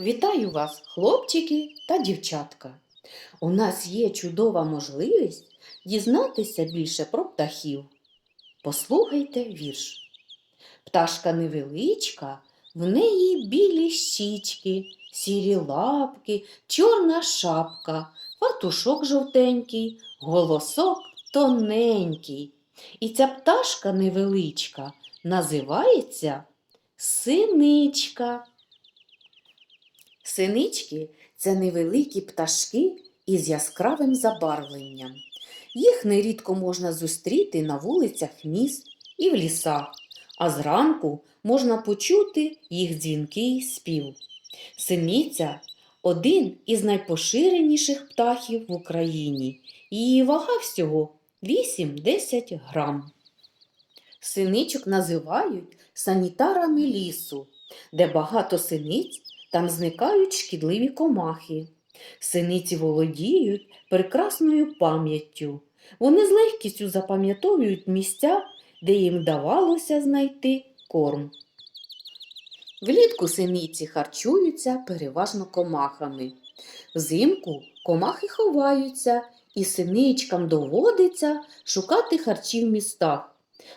Вітаю вас, хлопчики та дівчатка. У нас є чудова можливість дізнатися більше про птахів. Послухайте вірш. Пташка невеличка, в неї білі щічки, сірі лапки, чорна шапка, фартушок жовтенький, голосок тоненький. І ця пташка невеличка називається синичка. Синички це невеликі пташки із яскравим забарвленням. Їх нерідко можна зустріти на вулицях міст і в лісах, а зранку можна почути їх дзвінкий спів. Синиця один із найпоширеніших птахів в Україні. Її вага всього 8-10 грам. Синичок називають санітарами лісу, де багато синиць там зникають шкідливі комахи. Синиці володіють прекрасною пам'яттю. Вони з легкістю запам'ятовують місця, де їм вдавалося знайти корм. Влітку синиці харчуються переважно комахами. Взимку комахи ховаються, і синичкам доводиться шукати харчі в містах.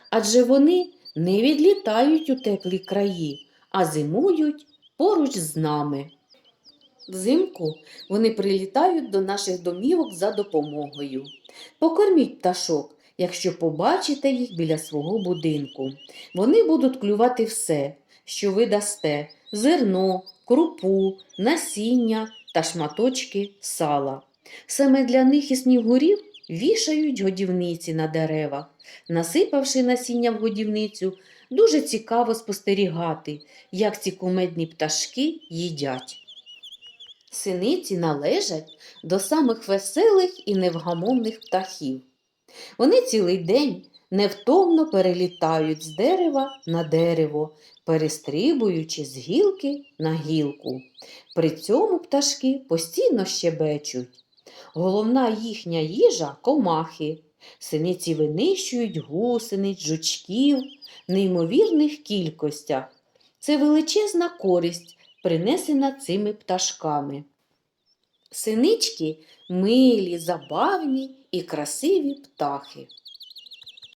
Адже вони не відлітають у теплі краї, а зимують поруч з нами. Взимку вони прилітають до наших домівок за допомогою. Покорміть пташок, якщо побачите їх біля свого будинку. Вони будуть клювати все, що ви дасте: зерно, крупу, насіння та шматочки сала. Саме для них і снігурів вішають годівниці на деревах. Насипавши насіння в годівницю, дуже цікаво спостерігати, як ці кумедні пташки їдять. Синиці належать до самих веселих і невгамовних птахів. Вони цілий день невтомно перелітають з дерева на дерево, перестрибуючи з гілки на гілку. При цьому пташки постійно щебечуть. Головна їхня їжа комахи. Синиці винищують гусениць, жучків неймовірних кількостях. Це величезна користь, принесена цими пташками. Синички милі, забавні і красиві птахи.